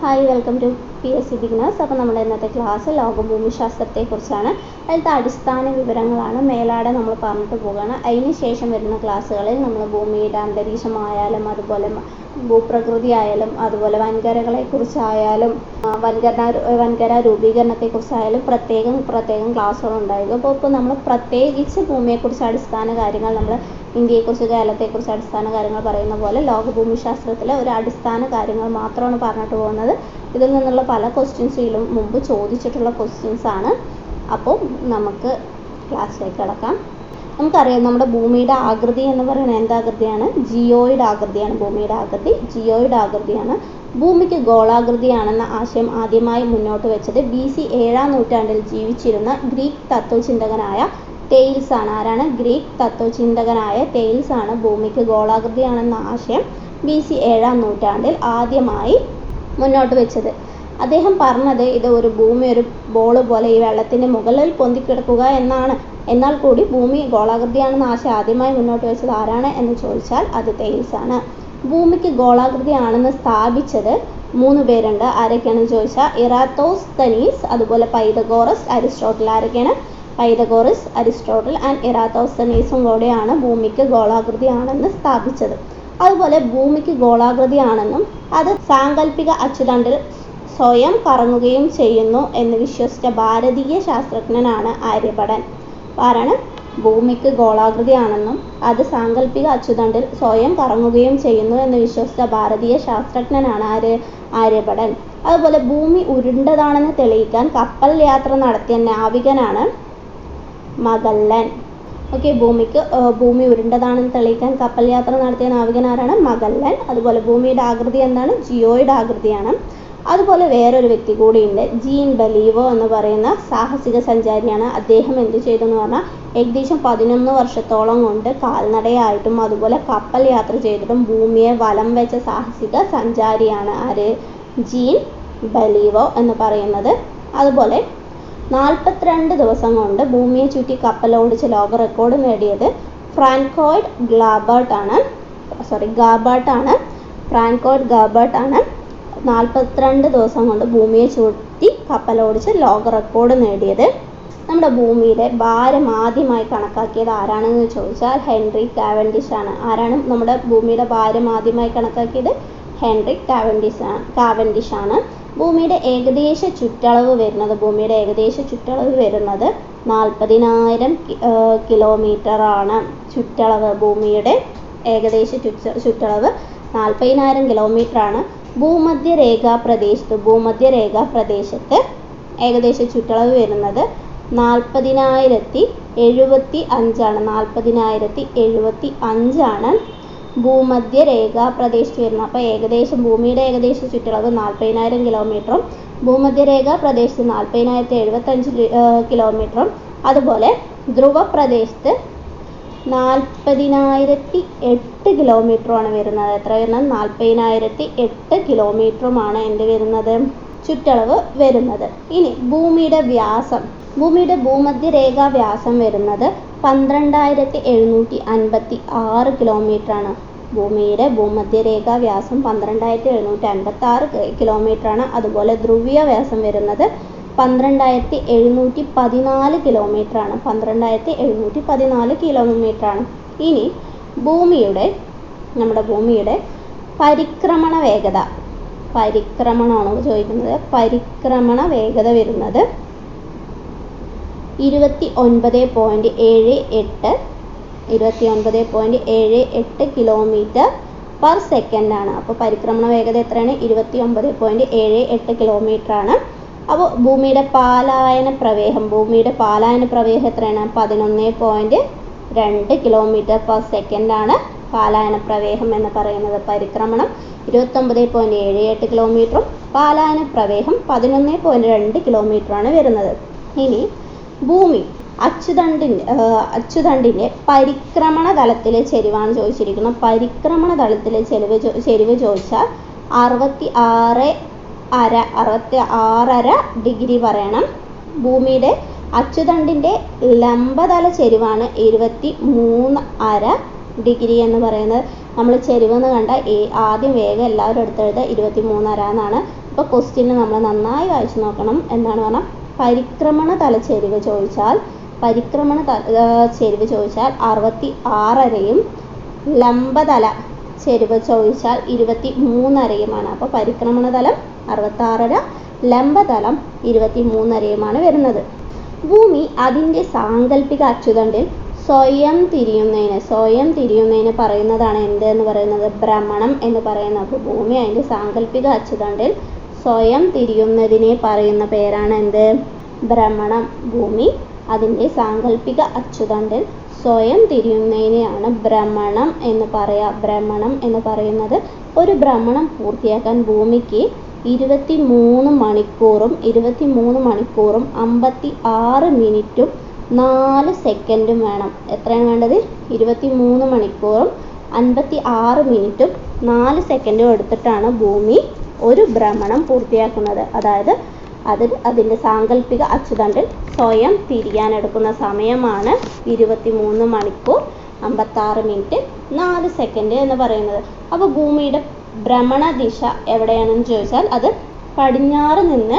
hi welcome to P S C beginners അപ്പോൾ നമ്മുടെ ഇന്നത്തെ ക്ലാസ് ലോകഭൂമിശാസ്ത്രത്തെക്കുറിച്ചാണ് അതിലത്തെ അടിസ്ഥാന വിവരങ്ങളാണ് മേലാടെ നമ്മൾ പറഞ്ഞിട്ട് പോവുകയാണ്. അതിന് ശേഷം വരുന്ന ക്ലാസ്സുകളിൽ നമ്മൾ ഭൂമിയുടെ അന്തരീക്ഷമായാലും അതുപോലെ ഭൂപ്രകൃതി ആയാലും അതുപോലെ വൻകരകളെക്കുറിച്ചായാലും വൻകര വൻകര രൂപീകരണത്തെക്കുറിച്ചായാലും പ്രത്യേകം പ്രത്യേകം ക്ലാസ്സുകൾ ഉണ്ടായിരിക്കും. അപ്പോൾ ഇപ്പോൾ നമ്മൾ പ്രത്യേകിച്ച് ഭൂമിയെക്കുറിച്ച് അടിസ്ഥാന കാര്യങ്ങൾ നമ്മൾ ഇന്ത്യയെക്കുറിച്ച് കേരളത്തെക്കുറിച്ച് അടിസ്ഥാന കാര്യങ്ങൾ പറയുന്ന പോലെ ലോകഭൂമിശാസ്ത്രത്തിലെ ഒരു അടിസ്ഥാന കാര്യങ്ങൾ മാത്രമാണ് പറഞ്ഞിട്ട് പോകുന്നത്. ഇതിൽ നിന്നുള്ള പല ക്വസ്റ്റ്യൻസിലും മുമ്പ് ചോദിച്ചിട്ടുള്ള ക്വസ്റ്റ്യൻസ് ആണ്. അപ്പോൾ നമുക്ക് ക്ലാസ്സിലേക്ക് കിടക്കാം. നമുക്കറിയാം നമ്മുടെ ഭൂമിയുടെ ആകൃതി എന്ന് പറയുന്നത് എന്താകൃതിയാണ് ജിയോയിഡ് ആകൃതിയാണ് ഭൂമിയുടെ ആകൃതി. ജിയോയിഡ് ആകൃതിയാണ് ഭൂമിക്ക് ഗോളാകൃതിയാണെന്ന ആശയം ആദ്യമായി മുന്നോട്ട് വെച്ചത്. ബി സി ഏഴാം നൂറ്റാണ്ടിൽ ജീവിച്ചിരുന്ന ഗ്രീക്ക് തത്വചിന്തകനായ തെയിൽസ് ആണ്. ആരാണ്? ഗ്രീക്ക് തത്വചിന്തകനായ തെയിൽസ് ആണ്. ഭൂമിക്ക് ഗോളാകൃതിയാണെന്ന ആശയം ബി സി ഏഴാം നൂറ്റാണ്ടിൽ ആദ്യമായി മുന്നോട്ട് വെച്ചത്. അദ്ദേഹം പറഞ്ഞത് ഇത് ഒരു ഭൂമി ഒരു ബോൾ പോലെ ഈ വെള്ളത്തിന്റെ മുകളിൽ പൊന്തിക്കിടക്കുക എന്നാണ്. എന്നാൽ കൂടി ഭൂമി ഗോളാകൃതിയാണെന്ന ആശയം ആദ്യമായി മുന്നോട്ട് വെച്ചത് ആരാണ് എന്ന് ചോദിച്ചാൽ അത് തെയിൽസ് ആണ്. ഭൂമിക്ക് ഗോളാകൃതിയാണെന്ന് സ്ഥാപിച്ചത് മൂന്ന് പേരുണ്ട്. ആരൊക്കെയാണെന്ന് ചോദിച്ചാൽ ഇറാത്തോസ്തനീസ് അതുപോലെ പൈതഗോറസ് അരിസ്റ്റോട്ടിൽ ആരൊക്കെയാണ്? പൈതഗോറസ് അരിസ്റ്റോട്ടിൽ ആൻഡ് ഇറാത്തോസ്തനീസും കൂടെയാണ് ഭൂമിക്ക് ഗോളാകൃതിയാണെന്ന് സ്ഥാപിച്ചത്. അതുപോലെ ഭൂമിക്ക് ഗോളാകൃതിയാണെന്നും അത് സാങ്കല്പിക അച്ചുതണ്ടിൽ സ്വയം കറങ്ങുകയും ചെയ്യുന്നു എന്ന് വിശ്വസിച്ച ഭാരതീയ ശാസ്ത്രജ്ഞനാണ് ആര്യഭടൻ. കാരണം ഭൂമിക്ക് ഗോളാകൃതിയാണെന്നും അത് സാങ്കല്പിക അച്ചുതണ്ടിൽ സ്വയം കറങ്ങുകയും ചെയ്യുന്നു എന്ന് വിശ്വസിച്ച ഭാരതീയ ശാസ്ത്രജ്ഞനാണ് ആര് ആര്യഭടൻ. അതുപോലെ ഭൂമി ഉരുണ്ടതാണെന്ന് തെളിയിക്കാൻ കപ്പൽ യാത്ര നടത്തിയ നാവികനാണ് മകല്ലൻ ഓക്കെ ഭൂമിക്ക് ഭൂമി ഉരുണ്ടതാണെന്ന് തെളിയിക്കാൻ കപ്പൽ യാത്ര നടത്തിയ നാവികൻ ആരാണ് മഗല്ലൻ. അതുപോലെ ഭൂമിയുടെ ആകൃതി എന്താണ്? ജിയോയുടെ ആകൃതിയാണ്. അതുപോലെ വേറൊരു വ്യക്തി കൂടിയുണ്ട്. ജീൻ ബലീവോ എന്ന് പറയുന്ന സാഹസിക സഞ്ചാരിയാണ്. അദ്ദേഹം എന്ത് ചെയ്തു എന്ന് പറഞ്ഞാൽ ഏകദേശം പതിനൊന്ന് വർഷത്തോളം കൊണ്ട് കാൽനടയായിട്ടും അതുപോലെ കപ്പൽ യാത്ര ചെയ്തിട്ടും ഭൂമിയെ വലം വെച്ച സാഹസിക സഞ്ചാരിയാണ് ആര്? ജീൻ ബലീവോ എന്ന് പറയുന്നത്. അതുപോലെ നാൽപ്പത്തിരണ്ട് ദിവസം കൊണ്ട് ഭൂമിയെ ചുറ്റി കപ്പലോടിച്ച് ലോക റെക്കോർഡ് നേടിയത് ഫ്രാൻകോയിഡ് ഗ്ലാബർട്ട് ആണ് സോറി ഗാബർട്ട് ആണ് ഫ്രാൻകോയിഡ് ഗാബർട്ട് ആണ് നാൽപ്പത്തിരണ്ട് ദിവസം കൊണ്ട് ഭൂമിയെ ചുറ്റി കപ്പലോടിച്ച് ലോക റെക്കോർഡ് നേടിയത്. നമ്മുടെ ഭൂമിയുടെ ഭാരം ആദ്യമായി കണക്കാക്കിയത് ആരാണെന്ന് ചോദിച്ചാൽ ഹെൻറി കാവൻഡിഷ് ആണ്. ആരാണ് നമ്മുടെ ഭൂമിയുടെ ഭാരം ആദ്യമായി കണക്കാക്കിയത്? ഹെൻറി കാവൻഡിഷ് ആണ്. കാവൻഡിഷ് ആണ്. ഭൂമിയുടെ ഏകദേശ ചുറ്റളവ് വരുന്നത് ഭൂമിയുടെ ഏകദേശ ചുറ്റളവ് വരുന്നത് നാൽപ്പതിനായിരം കിലോമീറ്റർ ആണ്. ചുറ്റളവ് ഭൂമിയുടെ ഏകദേശ ചുറ്റ ചുറ്റളവ് നാൽപ്പതിനായിരം കിലോമീറ്റർ ആണ്. ഭൂമധ്യരേഖാ പ്രദേശത്ത് ഭൂമധ്യരേഖാ പ്രദേശത്ത് ഏകദേശ ചുറ്റളവ് വരുന്നത് നാൽപ്പതിനായിരത്തി എഴുപത്തി അഞ്ചാണ് നാൽപ്പതിനായിരത്തി എഴുപത്തി അഞ്ചാണ് ഭൂമധ്യരേഖാ പ്രദേശത്ത് വരുന്നത്. അപ്പോൾ ഏകദേശം ഭൂമിയുടെ ഏകദേശ ചുറ്റളവ് നാൽപ്പതിനായിരം കിലോമീറ്ററും ഭൂമധ്യരേഖാ പ്രദേശത്ത് നാൽപ്പതിനായിരത്തി എഴുപത്തഞ്ച് കിലോമീറ്ററും. അതുപോലെ ധ്രുവ പ്രദേശത്ത് നാൽപ്പതിനായിരത്തി എട്ട് കിലോമീറ്ററുമാണ് വരുന്നത്. എത്ര വരുന്നത്? നാൽപ്പതിനായിരത്തി എട്ട് കിലോമീറ്ററുമാണ് എന്ത് വരുന്നത്? ചുറ്റളവ് വരുന്നത്. ഇനി ഭൂമിയുടെ വ്യാസം. ഭൂമിയുടെ ഭൂമധ്യരേഖാ വ്യാസം വരുന്നത് പന്ത്രണ്ടായിരത്തി എഴുന്നൂറ്റി അൻപത്തി ആറ് കിലോമീറ്റർ ആണ് ഭൂമിയുടെ ഭൂമധ്യരേഖാ വ്യാസം പന്ത്രണ്ടായിരത്തി എഴുന്നൂറ്റി അൻപത്തി ആറ് കിലോമീറ്റർ ആണ് അതുപോലെ ധ്രുവീയ വ്യാസം വരുന്നത് പന്ത്രണ്ടായിരത്തി എഴുന്നൂറ്റി പതിനാല് കിലോമീറ്റർ ആണ്. പന്ത്രണ്ടായിരത്തി എഴുന്നൂറ്റി പതിനാല് കിലോമീറ്റർ ആണ്. ഇനി ഭൂമിയുടെ നമ്മുടെ ഭൂമിയുടെ പരിക്രമണ വേഗത. പരിക്രമണമാണ് ചോദിക്കുന്നത്? പരിക്രമണ വേഗത വരുന്നത് ഇരുപത്തി ഒൻപത് പോയിന്റ് ഏഴ് എട്ട് ഇരുപത്തി ഒൻപത് പോയിന്റ് ഏഴ് എട്ട് കിലോമീറ്റർ പെർ സെക്കൻഡാണ് അപ്പോൾ പരിക്രമണ വേഗത എത്രയാണ്? ഇരുപത്തി ഒമ്പത് പോയിന്റ് ഏഴ് എട്ട് കിലോമീറ്റർ ആണ്. അപ്പോൾ ഭൂമിയുടെ പാലായന പ്രവേഹം ഭൂമിയുടെ പാലായന പ്രവേഹം എത്രയാണ്? പതിനൊന്ന് പോയിന്റ് രണ്ട് കിലോമീറ്റർ പെർ സെക്കൻഡ് ആണ് പാലായന പ്രവേഹം എന്ന് പറയുന്നത്. പരിക്രമണം ഇരുപത്തൊമ്പത് പോയിന്റ് ഏഴ് എട്ട് കിലോമീറ്ററും പാലായന പ്രവേഹം പതിനൊന്ന് പോയിന്റ് രണ്ട് കിലോമീറ്ററാണ് വരുന്നത്. ഇനി ഭൂമി അച്ചുതണ്ടിന്റെ അച്ചുതണ്ടിന്റെ പരിക്രമണ തലത്തിലെ ചെരിവാണ് ചോദിച്ചിരിക്കുന്നത്. പരിക്രമണ തലത്തിലെ ചെരിവ് ചെരിവ് ചോദിച്ചാൽ അറുപത്തി ആറ് അര അറുപത്തി ആറര ഡിഗ്രി പറയണം ഭൂമിയുടെ അച്ചുതണ്ടിന്റെ ലംബതല ചെരിവാണ് ഇരുപത്തി മൂന്ന് അര ഡിഗ്രി എന്ന് പറയുന്നത്. നമ്മൾ ചെരിവെന്ന് കണ്ട ആദ്യം വേഗം എല്ലാവരും എടുത്തെഴുതുക. ഇരുപത്തി മൂന്നര എന്നാണ്. ഇപ്പോൾ ക്വസ്റ്റ്യന് നമ്മൾ നന്നായി വായിച്ചു നോക്കണം എന്താണ് പറഞ്ഞാൽ പരിക്രമണ തല ചെരിവ് ചോദിച്ചാൽ പരിക്രമണ ചെരിവ് ചോദിച്ചാൽ അറുപത്തി ആറരയും ലംബതല ചെരിവ് ചോദിച്ചാൽ ഇരുപത്തി മൂന്നരയുമാണ് അപ്പോൾ പരിക്രമണ തലം അറുപത്താറര ലംബതലം ഇരുപത്തി മൂന്നരയുമാണ് വരുന്നത്. ഭൂമി അതിന്റെ സാങ്കല്പിക അച്ചുതണ്ടിൽ സ്വയം തിരിയുന്നതിന് സ്വയം തിരിയുന്നതിന് പറയുന്നതാണ് എന്ത് എന്ന് പറയുന്നത്? ഭ്രമണം എന്ന് പറയുന്നത്. അപ്പോൾ ഭൂമി അതിന്റെ സാങ്കല്പിക അച്ചുതണ്ടിൽ സ്വയം തിരിയുന്നതിനെ പറയുന്ന പേരാണ് എന്ത്? ഭ്രമണം. ഭൂമി അതിന്റെ സാങ്കല്പിക അച്ചുതണ്ടിൽ സ്വയം തിരിയുന്നതിനെയാണ് ഭ്രമണം എന്ന് പറയാ ഭ്രമണം എന്ന് പറയുന്നത്. ഒരു ഭ്രമണം പൂർത്തിയാക്കാൻ ഭൂമിക്ക് ഇരുപത്തി മൂന്ന് മണിക്കൂറും ഇരുപത്തി മൂന്ന് മണിക്കൂറും അമ്പത്തി ആറ് മിനിറ്റും നാല് സെക്കൻഡും വേണം. എത്രയാണ് വേണ്ടത്? ഇരുപത്തി മൂന്ന് മണിക്കൂറും അൻപത്തി ആറ് മിനിറ്റും നാല് സെക്കൻഡും എടുത്തിട്ടാണ് ഭൂമി ഒരു ഭ്രമണം പൂർത്തിയാക്കുന്നത്. അതായത് അത് അതിന്റെ സാങ്കല്പിക അച്ചുതണ്ടിൽ സ്വയം തിരിയാനെടുക്കുന്ന സമയമാണ് ഇരുപത്തി മൂന്ന് മണിക്കൂർ അമ്പത്താറ് മിനിറ്റ് നാല് സെക്കൻഡ് എന്ന് പറയുന്നത്. അപ്പോൾ ഭൂമിയുടെ ഭ്രമണ ദിശ എവിടെയാണെന്ന് ചോദിച്ചാൽ അത് പടിഞ്ഞാറ് നിന്ന്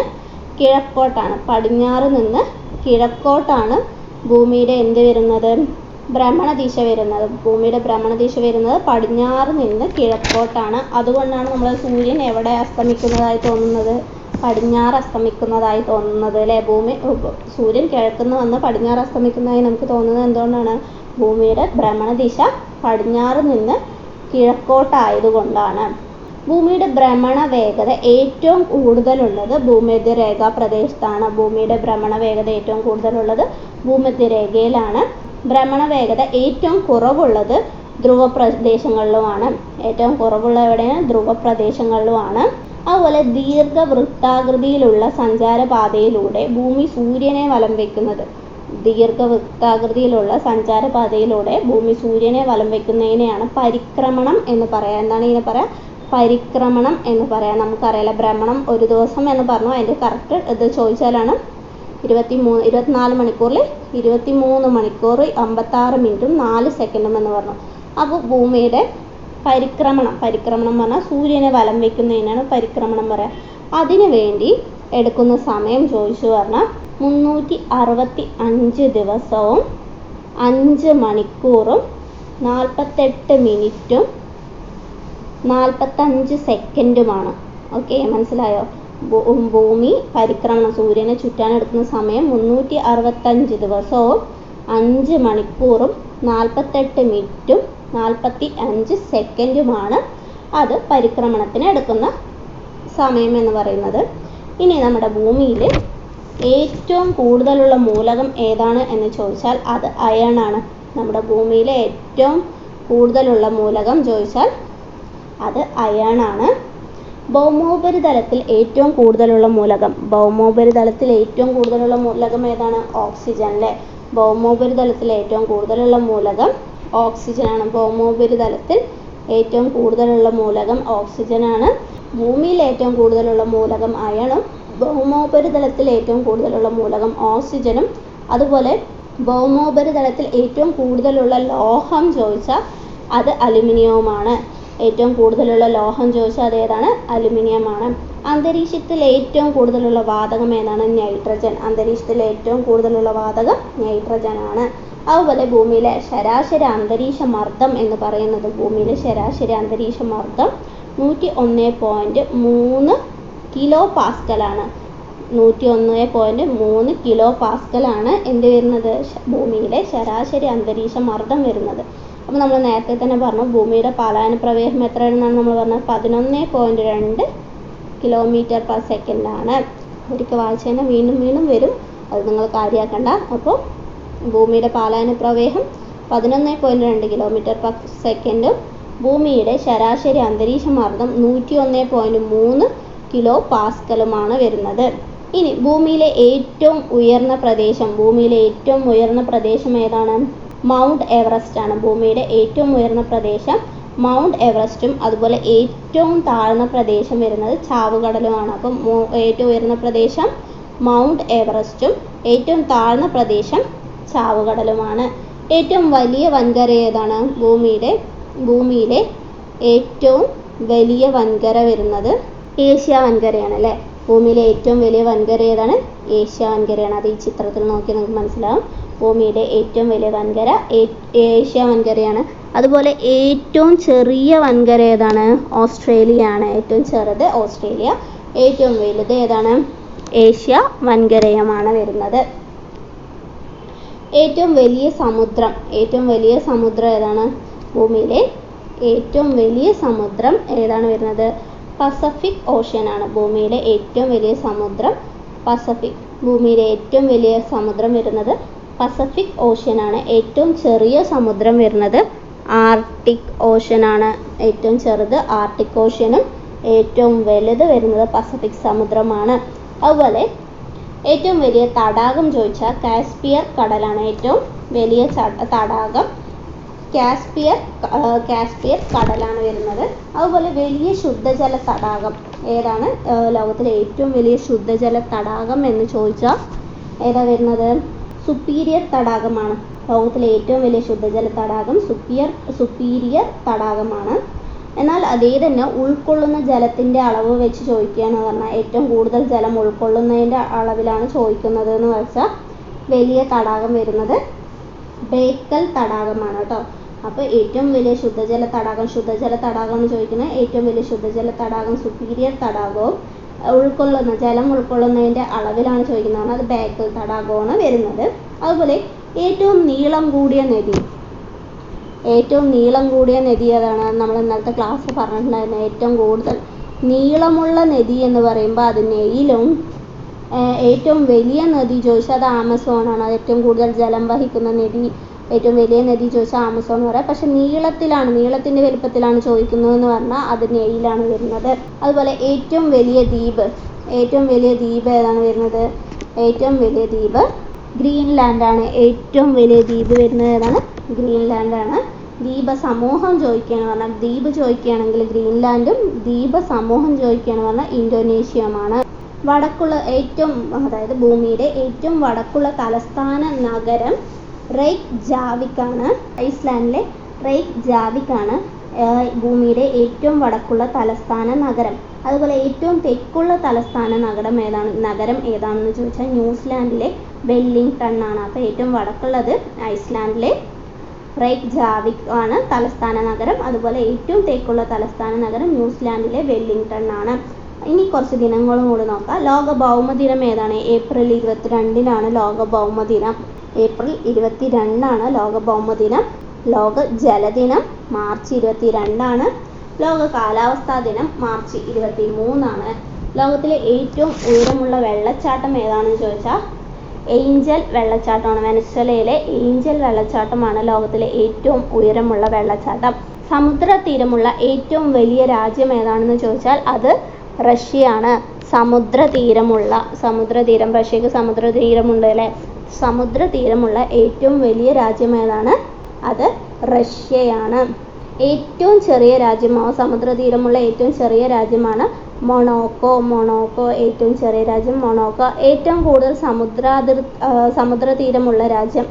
കിഴക്കോട്ടാണ്. പടിഞ്ഞാറ് നിന്ന് കിഴക്കോട്ടാണ് ഭൂമിയുടെ എന്ത് വരുന്നത്? ഭ്രമണ ദിശ വരുന്നത്. ഭൂമിയുടെ ഭ്രമണ ദിശ വരുന്നത് പടിഞ്ഞാറ് നിന്ന് കിഴക്കോട്ടാണ്. അതുകൊണ്ടാണ് നമ്മൾ സൂര്യൻ എവിടെ അസ്തമിക്കുന്നതായി തോന്നുന്നത്? പടിഞ്ഞാറ് അസ്തമിക്കുന്നതായി തോന്നുന്നത് അല്ലേ? ഭൂമി സൂര്യൻ കിഴക്കുന്ന് വന്ന് പടിഞ്ഞാറ് അസ്തമിക്കുന്നതായി നമുക്ക് തോന്നുന്നത് എന്തുകൊണ്ടാണ്? ഭൂമിയുടെ ഭ്രമണ ദിശ പടിഞ്ഞാറ് നിന്ന് കിഴക്കോട്ടായതുകൊണ്ടാണ്. ഭൂമിയുടെ ഭ്രമണ വേഗത ഏറ്റവും കൂടുതലുള്ളത് ഭൂമധ്യരേഖ പ്രദേശത്താണ്. ഭൂമിയുടെ ഭ്രമണ വേഗത ഏറ്റവും കൂടുതലുള്ളത് ഭൂമധ്യരേഖയിലാണ് ഭ്രമണ വേഗത ഏറ്റവും കുറവുള്ളത് ധ്രുവ പ്രദേശങ്ങളിലുമാണ് ഏറ്റവും കുറവുള്ള എവിടെയാണ്? ധ്രുവ പ്രദേശങ്ങളിലുമാണ് അതുപോലെ ദീർഘവൃത്താകൃതിയിലുള്ള സഞ്ചാരപാതയിലൂടെ ഭൂമി സൂര്യനെ വലം വയ്ക്കുന്നത് ദീർഘവൃത്താകൃതിയിലുള്ള സഞ്ചാരപാതയിലൂടെ ഭൂമി സൂര്യനെ വലം വയ്ക്കുന്നതിനെയാണ് പരിക്രമണം എന്ന് പറയാം. എന്താണ് ഇതിനെ പറയാ? പരിക്രമണം എന്ന് പറയാം. നമുക്കറിയാലോ ഭ്രമണം ഒരു ദിവസം എന്ന് പറഞ്ഞു. അതിന്റെ കറക്റ്റ് ഇത് ചോദിച്ചാലാണ് ഇരുപത്തി മൂന്ന് ഇരുപത്തിനാല് മണിക്കൂറിൽ ഇരുപത്തി മൂന്ന് മണിക്കൂർ അമ്പത്താറ് മിനിറ്റും നാല് സെക്കൻഡും എന്ന് പറഞ്ഞു. അപ്പോൾ ഭൂമിയുടെ പരിക്രമണം. പരിക്രമണം പറഞ്ഞാൽ സൂര്യനെ വലം വെക്കുന്നതിനാണ് പരിക്രമണം പറയുക. അതിനു വേണ്ടി എടുക്കുന്ന സമയം ചോദിച്ചു പറഞ്ഞാൽ മുന്നൂറ്റി അറുപത്തി അഞ്ച് ദിവസവും അഞ്ച് മണിക്കൂറും നാൽപ്പത്തെട്ട് മിനിറ്റും നാൽപ്പത്തഞ്ച് സെക്കൻഡുമാണ്. ഓക്കെ മനസ്സിലായോ? ഭൂമി പരിക്രമണം സൂര്യനെ ചുറ്റാനെടുക്കുന്ന സമയം മുന്നൂറ്റി അറുപത്തഞ്ച് ദിവസവും അഞ്ച് മണിക്കൂറും നാൽപ്പത്തെട്ട് മിനിറ്റും നാൽപ്പത്തി അഞ്ച് സെക്കൻഡുമാണ് അത് പരിക്രമണത്തിന് എടുക്കുന്ന സമയം എന്ന് പറയുന്നത്. ഇനി നമ്മുടെ ഭൂമിയിൽ ഏറ്റവും കൂടുതലുള്ള മൂലകം ഏതാണ് എന്ന് ചോദിച്ചാൽ അത് അയൺ ആണ്. നമ്മുടെ ഭൂമിയിലെ ഏറ്റവും കൂടുതലുള്ള മൂലകം ചോദിച്ചാൽ അത് അയൺ ആണ്. ഭൗമോപരിതലത്തിൽ ഏറ്റവും കൂടുതലുള്ള മൂലകം. ഭൗമോപരിതലത്തിൽ ഏറ്റവും കൂടുതലുള്ള മൂലകം ഏതാണ്? ഓക്സിജൻ അല്ലേ? ഭൗമോപരിതലത്തിൽ ഏറ്റവും കൂടുതലുള്ള മൂലകം ഓക്സിജൻ ആണ് ഭൗമോപരിതലത്തിൽ ഏറ്റവും കൂടുതലുള്ള മൂലകം ഓക്സിജനാണ്. ഭൂമിയിൽ ഏറ്റവും കൂടുതലുള്ള മൂലകം അയണും ഭൗമോപരിതലത്തിൽ ഏറ്റവും കൂടുതലുള്ള മൂലകം ഓക്സിജനും. അതുപോലെ ഭൗമോപരിതലത്തിൽ ഏറ്റവും കൂടുതലുള്ള ലോഹം ചോദിച്ചാൽ അത് അലുമിനിയവുമാണ്. ഏറ്റവും കൂടുതലുള്ള ലോഹം ചോദിച്ചാൽ അത് ഏതാണ്? അലുമിനിയമാണ്. അന്തരീക്ഷത്തിൽ ഏറ്റവും കൂടുതലുള്ള വാതകം ഏതാണ്? നൈട്രജൻ. അന്തരീക്ഷത്തിൽ ഏറ്റവും കൂടുതലുള്ള വാതകം നൈട്രജൻ ആണ് അതുപോലെ ഭൂമിയിലെ ശരാശരി അന്തരീക്ഷ മർദ്ദം എന്ന് പറയുന്നത് ഭൂമിയിലെ ശരാശരി അന്തരീക്ഷ മർദ്ദം നൂറ്റി ഒന്ന് പോയിന്റ് മൂന്ന് കിലോ പാസ്കലാണ് നൂറ്റി ഒന്ന് പോയിന്റ് മൂന്ന് കിലോ പാസ്കലാണ് എന്ത് വരുന്നത്? ഭൂമിയിലെ ശരാശരി അന്തരീക്ഷ മർദ്ദം വരുന്നത്. അപ്പോൾ നമ്മൾ നേരത്തെ തന്നെ പറഞ്ഞു ഭൂമിയുടെ പലായന പ്രവേഹം എത്രയാണെന്നാണ് നമ്മൾ പറഞ്ഞത്? പതിനൊന്ന് പോയിന്റ് രണ്ട് കിലോമീറ്റർ പെർ സെക്കൻഡാണ് ഒരിക്കൽ വായിച്ചു കഴിഞ്ഞാൽ വീണ്ടും വീണ്ടും വരും. അത് നിങ്ങൾ കാര്യമാക്കണ്ട അപ്പോൾ ഭൂമിയുടെ പാലായന പ്രവേഹം പതിനൊന്ന് പോയിന്റ് രണ്ട് കിലോമീറ്റർ പെർ സെക്കൻഡും ഭൂമിയുടെ ശരാശരി അന്തരീക്ഷ മർദ്ദം നൂറ്റി ഒന്ന് പോയിന്റ് മൂന്ന് കിലോ പാസ്കലുമാണ് വരുന്നത്. ഇനി ഭൂമിയിലെ ഏറ്റവും ഉയർന്ന പ്രദേശം ഭൂമിയിലെ ഏറ്റവും ഉയർന്ന പ്രദേശം ഏതാണ്? മൗണ്ട് എവറസ്റ്റ് ആണ്. ഭൂമിയുടെ ഏറ്റവും ഉയർന്ന പ്രദേശം മൗണ്ട് എവറസ്റ്റും അതുപോലെ ഏറ്റവും താഴ്ന്ന പ്രദേശം വരുന്നത് ചാവുകടലുമാണ്. അപ്പം ഏറ്റവും ഉയർന്ന പ്രദേശം മൗണ്ട് എവറസ്റ്റും ഏറ്റവും താഴ്ന്ന പ്രദേശം ചാവുകടലുമാണ്. ഏറ്റവും വലിയ വൻകര ഏതാണ്? ഭൂമിയുടെ ഭൂമിയിലെ ഏറ്റവും വലിയ വൻകര വരുന്നത് ഏഷ്യ വൻകരയാണ് അല്ലേ? ഭൂമിയിലെ ഏറ്റവും വലിയ വൻകര ഏതാണ്? ഏഷ്യ വൻകരയാണ്. അത് ഈ ചിത്രത്തിൽ നോക്കി നിങ്ങൾക്ക് മനസ്സിലാവും. ഭൂമിയുടെ ഏറ്റവും വലിയ വൻകര ഏഷ്യ വൻകരയാണ്. അതുപോലെ ഏറ്റവും ചെറിയ വൻകര ഏതാണ്? ഓസ്ട്രേലിയ ആണ് ഏറ്റവും ചെറുത് ഓസ്ട്രേലിയ. ഏറ്റവും വലുത് ഏതാണ്? ഏഷ്യ വൻകരയുമാണ് വരുന്നത്. ഏറ്റവും വലിയ സമുദ്രം. ഏറ്റവും വലിയ സമുദ്രം ഏതാണ്? ഭൂമിയിലെ ഏറ്റവും വലിയ സമുദ്രം ഏതാണ് വരുന്നത്? പസഫിക് ഓഷ്യൻ ആണ്. ഭൂമിയിലെ ഏറ്റവും വലിയ സമുദ്രം പസഫിക് ഭൂമിയിലെ ഏറ്റവും വലിയ സമുദ്രം വരുന്നത് പസഫിക് ഓഷ്യൻ ആണ്. ഏറ്റവും ചെറിയ സമുദ്രം വരുന്നത് ആർട്ടിക് ഓഷ്യൻ ആണ്. ഏറ്റവും ചെറുത് ആർട്ടിക് ഓഷ്യനും ഏറ്റവും വലുത് വരുന്നത് പസഫിക് സമുദ്രമാണ്. അതുപോലെ ഏറ്റവും വലിയ തടാകം ചോദിച്ചാൽ കാസ്പിയർ കടലാണ്. ഏറ്റവും വലിയ തടാകം കാസ്പിയർ കാസ്പിയർ കടലാണ് വരുന്നത്. അതുപോലെ വലിയ ശുദ്ധജല തടാകം. ഏതാണ് ലോകത്തിലെ ഏറ്റവും വലിയ ശുദ്ധജല തടാകം എന്ന് ചോദിച്ചാൽ ഏതാ വരുന്നത്? സുപ്പീരിയർ തടാകമാണ്. ലോകത്തിലെ ഏറ്റവും വലിയ ശുദ്ധജല തടാകം സുപ്പിയർ സുപ്പീരിയർ തടാകമാണ്. എന്നാൽ അതേ തന്നെ ഉൾക്കൊള്ളുന്ന ജലത്തിന്റെ അളവ് വെച്ച് ചോദിക്കുകയെന്ന് പറഞ്ഞാൽ ഏറ്റവും കൂടുതൽ ജലം ഉൾക്കൊള്ളുന്നതിന്റെ അളവിലാണ് ചോദിക്കുന്നത് എന്ന് വെച്ചാൽ വലിയ തടാകം വരുന്നത് ബേക്കൽ തടാകമാണ് കേട്ടോ. അപ്പോൾ ഏറ്റവും വലിയ ശുദ്ധജല തടാകം ശുദ്ധജല തടാകം എന്ന് ചോദിക്കുന്നത് ഏറ്റവും വലിയ ശുദ്ധജല തടാകം സുപ്പീരിയർ തടാകവും ഉൾക്കൊള്ളുന്ന ജലം ഉൾക്കൊള്ളുന്നതിന്റെ അളവിലാണ് ചോദിക്കുന്നത്. അത് ബേക്കൽ തടാകമാണ് വരുന്നത്. അതുപോലെ ഏറ്റവും നീളം കൂടിയ നദി ഏറ്റവും നീളം കൂടിയ നദി ഏതാണ്? നമ്മൾ ഇന്നലത്തെ ക്ലാസ് പറഞ്ഞിട്ടുണ്ടായിരുന്നു. ഏറ്റവും കൂടുതൽ നീളമുള്ള നദി എന്ന് പറയുമ്പോൾ അത് നെയിലും ഏറ്റവും വലിയ നദി ചോദിച്ചാൽ അത് ആമസോൺ ആണ്. അത് ഏറ്റവും കൂടുതൽ ജലം വഹിക്കുന്ന നദി ഏറ്റവും വലിയ നദി ചോദിച്ചാൽ ആമസോൺ എന്ന് പറയാം. പക്ഷെ നീളത്തിലാണ് നീളത്തിന്റെ വലുപ്പത്തിലാണ് ചോദിക്കുന്നത് എന്ന് പറഞ്ഞാൽ അത് നെയിലാണ് വരുന്നത്. അതുപോലെ ഏറ്റവും വലിയ ദ്വീപ് ഏറ്റവും വലിയ ദ്വീപ് ഏതാണ് വരുന്നത്? ഏറ്റവും വലിയ ദ്വീപ് ഗ്രീൻലാൻഡ് ആണ് ഏറ്റവും വലിയ ദ്വീപ് വരുന്നത് ഏതാണ്? ഗ്രീൻലാൻഡ് ആണ് ദ്വീപ സമൂഹം ചോദിക്കുകയാണ് പറഞ്ഞാൽ ദ്വീപ് ചോദിക്കുകയാണെങ്കിൽ ഗ്രീൻലാൻഡും ദ്വീപ സമൂഹം ചോദിക്കുകയാണ് പറഞ്ഞാൽ ഇന്തോനേഷ്യയുമാണ്. വടക്കുള്ള ഏറ്റവും അതായത് ഭൂമിയുടെ ഏറ്റവും വടക്കുള്ള തലസ്ഥാന നഗരം റൈക് ജാവിക് ആണ് ഐസ്ലാൻഡിലെ റൈക് ജാവിക് ആണ് ഭൂമിയുടെ ഏറ്റവും വടക്കുള്ള തലസ്ഥാന നഗരം. അതുപോലെ ഏറ്റവും തെക്കുള്ള തലസ്ഥാന നഗരം ഏതാണ് നഗരം ഏതാണെന്ന് ചോദിച്ചാൽ ന്യൂസിലാൻഡിലെ വെല്ലിംഗ്ടൺ ആണ്. അപ്പോൾ ഏറ്റവും വടക്കുള്ളത് ഐസ്ലാൻഡിലെ റേക്ക് ജാവിക് ആണ് തലസ്ഥാന നഗരം. അതുപോലെ ഏറ്റവും തെക്കുള്ള തലസ്ഥാന നഗരം ന്യൂസിലാൻഡിലെ വെല്ലിംഗ്ടൺ ആണ്. ഇനി കുറച്ച് ദിനങ്ങളും കൂടി നോക്കാം. ലോക ഭൗമദിനം ഏതാണ്? ഏപ്രിൽ ഇരുപത്തിരണ്ടിനാണ് ലോക ഭൗമദിനം. ഏപ്രിൽ ഇരുപത്തിരണ്ടാണ് ലോക ഭൗമദിനം. ലോക ജലദിനം മാർച്ച് ഇരുപത്തിരണ്ടാണ്. ലോക കാലാവസ്ഥാ ദിനം മാർച്ച് ഇരുപത്തി മൂന്നാണ് ലോകത്തിലെ ഏറ്റവും ഉയരമുള്ള വെള്ളച്ചാട്ടം ഏതാണെന്ന് ചോദിച്ചാൽ ഏഞ്ചൽ വെള്ളച്ചാട്ടമാണ്. വെനസ്വലയിലെ ഏഞ്ചൽ വെള്ളച്ചാട്ടമാണ് ലോകത്തിലെ ഏറ്റവും ഉയരമുള്ള വെള്ളച്ചാട്ടം. സമുദ്രതീരമുള്ള ഏറ്റവും വലിയ രാജ്യം ഏതാണെന്ന് ചോദിച്ചാൽ അത് റഷ്യയാണ്. സമുദ്രതീരമുള്ള സമുദ്രതീരം സമുദ്ര തീരം റഷ്യക്ക് സമുദ്ര തീരമുണ്ട് അല്ലേ? സമുദ്ര തീരമുള്ള ഏറ്റവും വലിയ രാജ്യം ഏതാണ്? അത് റഷ്യയാണ്. ഏറ്റവും ചെറിയ രാജ്യമോ സമുദ്രതീരമുള്ള ഏറ്റവും ചെറിയ രാജ്യമാണ് മൊണോക്കോ. മൊണോക്കോ ഏറ്റവും ചെറിയ രാജ്യം. മൊണോക്കോ ഏറ്റവും കൂടുതൽ സമുദ്രാതിർ സമുദ്രതീരമുള്ള സമുദ്ര തീരമുള്ള രാജ്യം.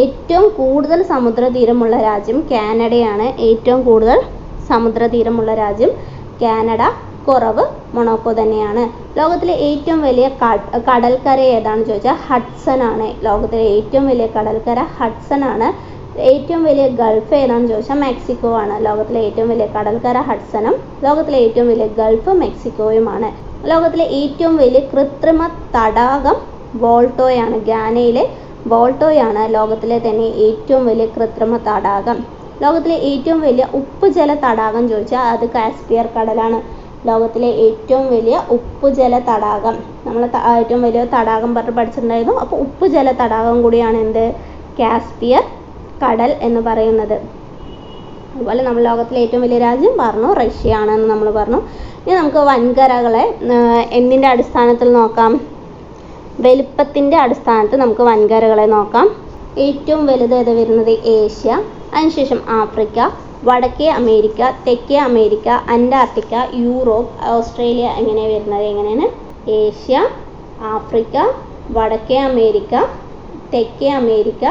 ഏറ്റവും കൂടുതൽ സമുദ്രതീരമുള്ള രാജ്യം കാനഡയാണ്. ഏറ്റവും കൂടുതൽ സമുദ്രതീരമുള്ള രാജ്യം കാനഡ. കുറവ് മൊണോക്കോ തന്നെയാണ്. ലോകത്തിലെ ഏറ്റവും വലിയ കടൽക്കര ഏതാണെന്ന് ചോദിച്ചാൽ ഹഡ്സൺ ആണ്. ലോകത്തിലെ ഏറ്റവും വലിയ കടൽക്കര ഹഡ്സൺ ആണ്. ഏറ്റവും വലിയ ഗൾഫ് ഏതാണെന്ന് ചോദിച്ചാൽ മെക്സിക്കോ ആണ് ലോകത്തിലെ ഏറ്റവും വലിയ കടൽക്കര ഹഡ്സനും ലോകത്തിലെ ഏറ്റവും വലിയ ഗൾഫ് മെക്സിക്കോയുമാണ്. ലോകത്തിലെ ഏറ്റവും വലിയ കൃത്രിമ തടാകം വോൾട്ടോയാണ്. ഗാനയിലെ വോൾട്ടോയാണ് ലോകത്തിലെ തന്നെ ഏറ്റവും വലിയ കൃത്രിമ തടാകം. ലോകത്തിലെ ഏറ്റവും വലിയ ഉപ്പുജല തടാകം ചോദിച്ചാൽ അത് കാസ്പിയർ കടലാണ്. ലോകത്തിലെ ഏറ്റവും വലിയ ഉപ്പുജല തടാകം. നമ്മൾ ഏറ്റവും വലിയ തടാകം പറഞ്ഞ് പഠിച്ചിട്ടുണ്ടായിരുന്നു. അപ്പോൾ ഉപ്പുജല തടാകം കൂടിയാണ് എന്ത്? കാസ്പിയർ കടൽ എന്ന് പറയുന്നത്. അതുപോലെ നമ്മൾ ലോകത്തിലെ ഏറ്റവും വലിയ രാജ്യം പറഞ്ഞു റഷ്യ ആണെന്ന് നമ്മൾ പറഞ്ഞു. ഇനി നമുക്ക് വൻകരകളെ എന്തിന്റെ അടിസ്ഥാനത്തിൽ നോക്കാം. വലിപ്പത്തിന്റെ അടിസ്ഥാനത്തിൽ നമുക്ക് വൻകരകളെ നോക്കാം. ഏറ്റവും വലുത് ഏത് വരുന്നത്? ഏഷ്യ. അതിനുശേഷം ആഫ്രിക്ക വടക്കേ അമേരിക്ക തെക്കേ അമേരിക്ക അന്റാർട്ടിക്ക യൂറോപ്പ് ഓസ്ട്രേലിയ എങ്ങനെ വരുന്നത്? എങ്ങനെയാണ്? ഏഷ്യ ആഫ്രിക്ക വടക്കേ അമേരിക്ക തെക്കേ America